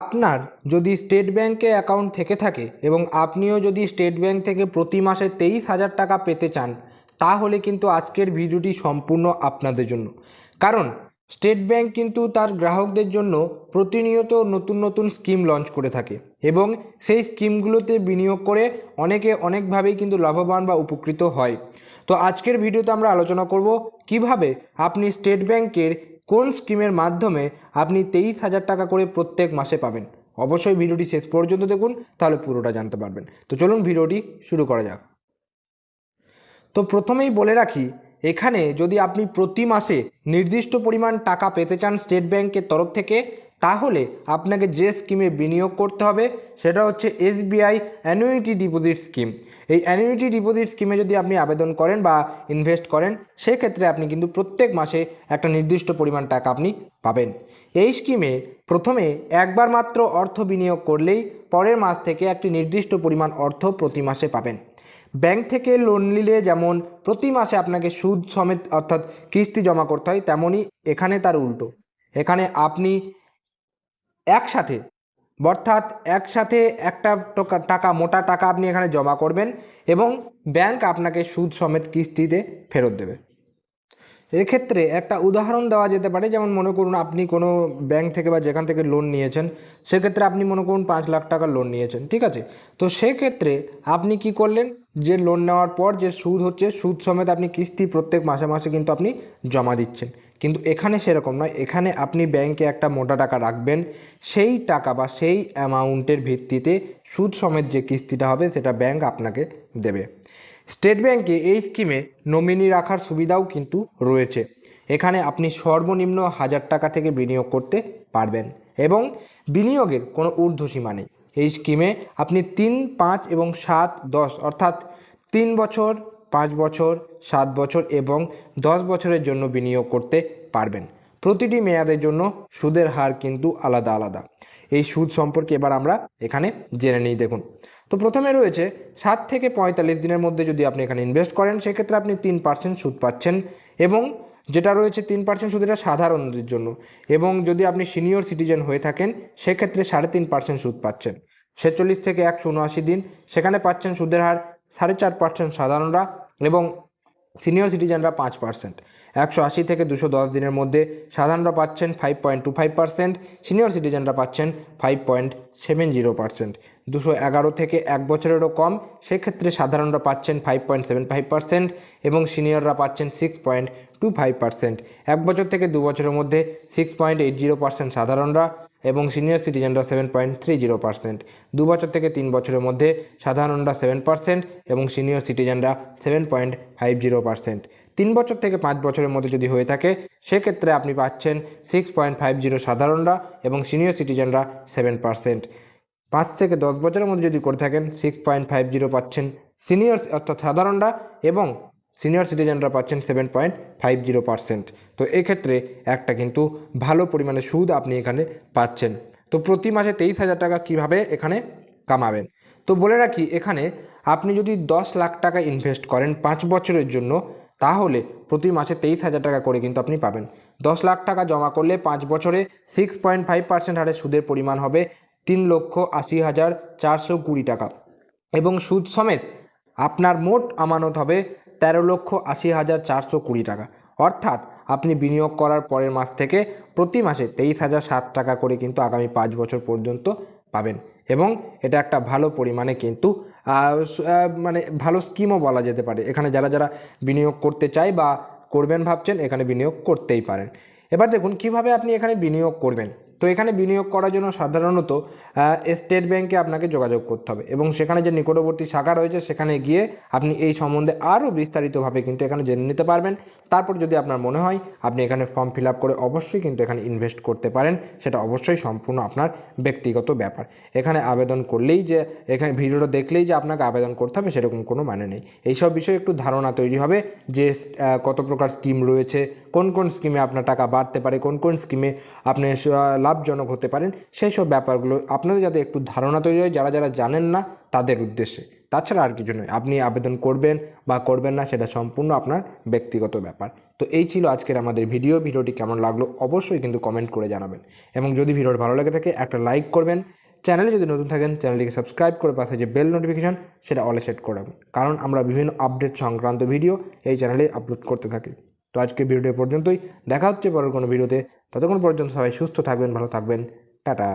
আপনার যদি স্টেট ব্যাঙ্কে অ্যাকাউন্ট থেকে থাকে এবং আপনিও যদি স্টেট ব্যাঙ্ক থেকে প্রতি মাসে তেইশ হাজার টাকা পেতে চান, তাহলে কিন্তু আজকের ভিডিওটি সম্পূর্ণ আপনাদের জন্য। কারণ, স্টেট ব্যাঙ্ক কিন্তু তার গ্রাহকদের জন্য প্রতিনিয়ত নতুন নতুন স্কিম লঞ্চ করে থাকে এবং সেই স্কিমগুলোতে বিনিয়োগ করে অনেকে অনেকভাবেই কিন্তু লাভবান বা উপকৃত হয়। তো আজকের ভিডিওতে আমরা আলোচনা করব কীভাবে আপনি স্টেট ব্যাঙ্কের কোন স্কিমের মাধ্যমে আপনি তেইশ হাজার টাকা করে প্রত্যেক মাসে পাবেন? অবশ্যই ভিডিওটি শেষ পর্যন্ত দেখুন, তাহলে পুরোটা জানতে পারবেন। তো চলুন ভিডিওটি শুরু করা যাক। তো প্রথমেই বলে রাখি, এখানে যদি আপনি প্রতি মাসে নির্দিষ্ট পরিমাণ টাকা পেতে চান স্টেট ব্যাংকের তরফ থেকে তাহলে আপনাকে যে স্কিমে বিনিয়োগ করতে হবে, সেটা হচ্ছে এসবিআই অ্যানুইটি ডিপোজিট স্কিম এই অ্যানুইটি ডিপোজিট স্কিমে যদি আপনি আবেদন করেন বা ইনভেস্ট করেন, সেক্ষেত্রে আপনি কিন্তু প্রত্যেক মাসে একটা নির্দিষ্ট পরিমাণ টাকা আপনি পাবেন। এই স্কিমে প্রথমে একবার মাত্র অর্থ বিনিয়োগ করলেই পরের মাস থেকে একটি নির্দিষ্ট পরিমাণ অর্থ প্রতি মাসে পাবেন। ব্যাংক থেকে লোন নিলে যেমন প্রতি মাসে আপনাকে সুদ সমেত অর্থাৎ কিস্তি জমা করতে হয়, তেমনই এখানে তার উল্টো। এখানে আপনি একসাথে, অর্থাৎ একসাথে একটা টাকা মোটা টাকা আপনি এখানে জমা করবেন এবং ব্যাংক আপনাকে সুদ সমেত কিস্তিতে ফেরত দেবে। এক্ষেত্রে একটা উদাহরণ দেওয়া যেতে পারে, যেমন মনে করুন আপনি কোনো ব্যাংক থেকে বা যেখান থেকে লোন নিয়েছেন, সেক্ষেত্রে আপনি মনে করুন পাঁচ লাখ টাকা লোন নিয়েছেন, ঠিক আছে? তো সেক্ষেত্রে আপনি কি করলেন? যে লোন নেওয়ার পর যে সুদ হচ্ছে, সুদ সমেত আপনি কিস্তি প্রত্যেক মাসে মাসে কিন্তু আপনি জমা দিচ্ছেন। কিন্তু এখানে সেরকম নয়, এখানে আপনি ব্যাংকে একটা মোটা টাকা রাখবেন, সেই টাকা বা সেই অ্যামাউন্টের ভিত্তিতে সুদ সমেত যে কিস্তিটা হবে, সেটা ব্যাংক আপনাকে দেবে। স্টেট ব্যাংকে এই স্কিমে নমিনি রাখার সুবিধাও কিন্তু রয়েছে। এখানে আপনি সর্বনিম্ন হাজার টাকা থেকে বিনিয়োগ করতে পারবেন এবং বিনিয়োগের কোনো ঊর্ধ্বসীমা নেই। এই স্কিমে আপনি তিন, পাঁচ এবং সাত, দশ অর্থাৎ তিন বছর, পাঁচ বছর, সাত বছর এবং দশ বছরের জন্য বিনিয়োগ করতে পারবেন। প্রতিটি মেয়াদের জন্য সুদের হার কিন্তু আলাদা আলাদা। এই সুদ সম্পর্কে এবার আমরা এখানে জেনে নিই, দেখুন। তো প্রথমে রয়েছে, সাত থেকে পঁয়তাল্লিশ দিনের মধ্যে যদি আপনি এখানে ইনভেস্ট করেন, সেক্ষেত্রে আপনি তিন পার্সেন্ট সুদ পাচ্ছেন এবং যেটা রয়েছে তিন পার্সেন্ট সুদ, এটা সাধারণদের জন্য। এবং যদি আপনি সিনিয়র সিটিজেন হয়ে থাকেন, সেক্ষেত্রে সাড়ে তিন পার্সেন্ট সুদ পাচ্ছেন। ছেচল্লিশ থেকে একশো উনআশি দিন, সেখানে পাচ্ছেন সুদের হার সাড়ে চার পার্সেন্ট সাধারণরা এবং সিনিয়র সিটিজেনরা পাঁচ পার্সেন্ট। একশো আশি থেকে দুশো দশ দিনের মধ্যে সাধারণরা পাচ্ছেন five point two five percent senior সিটিজেনরা পাচ্ছেন five point seven zero percent দুশো এগারো থেকে এক বছরেরও কম, সেক্ষেত্রে সাধারণরা পাচ্ছেন five point seven five percent এবং সিনিয়ররা পাচ্ছেন six point two five percent এক বছর থেকে দু বছরের মধ্যে six point eight zero percent সাধারণরা এবং senior সিটিজেনরা seven point three zero percent দু বছর থেকে তিন বছরের মধ্যে সাধারণরা সেভেন পার্সেন্ট এবং senior সিটিজেনরা seven point five zero percent তিন বছর থেকে পাঁচ বছরের মধ্যে যদি হয়ে থাকে, সেক্ষেত্রে আপনি পাচ্ছেন সিক্স পয়েন্ট ফাইভ জিরো সাধারণরা এবং সিনিয়র সিটিজেনরা সেভেন পার্সেন্ট পাঁচ থেকে দশ বছরের মধ্যে যদি করে থাকেন সিক্স পয়েন্ট ফাইভ জিরো পাচ্ছেন সিনিয়র অর্থাৎ সাধারণরা এবং সিনিয়র সিটিজেনরা পাচ্ছেন seven point five zero percent তো এক্ষেত্রে একটা কিন্তু ভালো পরিমাণে সুদ আপনি এখানে পাচ্ছেন। তো প্রতি মাসে তেইশ হাজার টাকা কীভাবে এখানে কামাবেন? তো বলে রাখি, এখানে আপনি যদি দশ লাখ টাকা ইনভেস্ট করেন পাঁচ বছরের জন্য, তাহলে প্রতি মাসে তেইশ হাজার টাকা করে কিন্তু আপনি পাবেন। দশ লাখ টাকা জমা করলে পাঁচ বছরে সিক্স পয়েন্ট ফাইভ পার্সেন্ট হারে সুদের পরিমাণ হবে তিন লক্ষ আশি হাজার চারশো কুড়ি টাকা। এবং সুদ সমেত আপনার মোট আমানত হবে তেরো লক্ষ আশি হাজার চারশো কুড়ি টাকা। অর্থাৎ আপনি বিনিয়োগ করার পরের মাস থেকে প্রতি মাসে তেইশ হাজার ষাট টাকা করে কিন্তু আগামী পাঁচ বছর পর্যন্ত পাবেন। এবং এটা একটা ভালো পরিমাণে কিন্তু মানে ভালো স্কিমও বলা যেতে পারে। এখানে যারা যারা বিনিয়োগ করতে চায় বা করবেন ভাবছেন, এখানে বিনিয়োগ করতেই পারেন। এবার দেখুন, কীভাবে আপনি এখানে বিনিয়োগ করবেন? তো এখানে বিনিয়োগ করার জন্য সাধারণত স্টেট ব্যাংকে আপনাকে যোগাযোগ করতে হবে এবং সেখানে যে নিকটবর্তী শাখা রয়েছে সেখানে গিয়ে আপনি এই সম্বন্ধে আরও বিস্তারিতভাবে কিন্তু এখানে জেনে নিতে পারবেন। তারপর যদি আপনার মনে হয় আপনি এখানে ফর্ম ফিল আপ করে অবশ্যই কিন্তু এখানে ইনভেস্ট করতে পারেন, সেটা অবশ্যই সম্পূর্ণ আপনার ব্যক্তিগত ব্যাপার। এখানে আবেদন করলেই যে, এখানে ভিডিওটা দেখলেই যে আপনাকে আবেদন করতে হবে সেরকম কোনো মানে নেই। এইসব বিষয়ে একটু ধারণা তৈরি হবে যে কত প্রকার স্কিম রয়েছে, কোন কোন স্কিমে আপনার টাকা বাড়তে পারে, কোন কোন স্কিমে আপনি লাভজনক হতে পারেন। সেই সব ব্যাপারগুলো আপনাদের যাতে একটু ধারণা তৈরি হয়, যারা যারা জানেন না তাদের উদ্দেশ্যে। তাছাড়া আর কিছু নয়, আপনি আবেদন করবেন বা করবেন না সেটা সম্পূর্ণ আপনার ব্যক্তিগত ব্যাপার। তো এই ছিল আজকের আমাদের ভিডিও। ভিডিওটি কেমন লাগল অবশ্যই কিন্তু কমেন্ট করে জানাবেন। এবং যদি ভিডিওটি ভালো লাগে থাকে, একটা লাইক করবেন। চ্যানেলে যদি নতুন থাকেন, চ্যানেলটিকে সাবস্ক্রাইব করে পাশে যে বেল নোটিফিকেশান সেটা অলে সেট করে কারণ আমরা বিভিন্ন আপডেট সংক্রান্ত ভিডিও এই চ্যানেলে আপলোড করতে থাকি। তো আজকে ভিডিওটি পর্যন্তই। দেখা হচ্ছে পরের কোনো ভিডিওতে ততক্ষণ পর্যন্ত সবাই সুস্থ থাকবেন ভালো থাকবেন টাটা।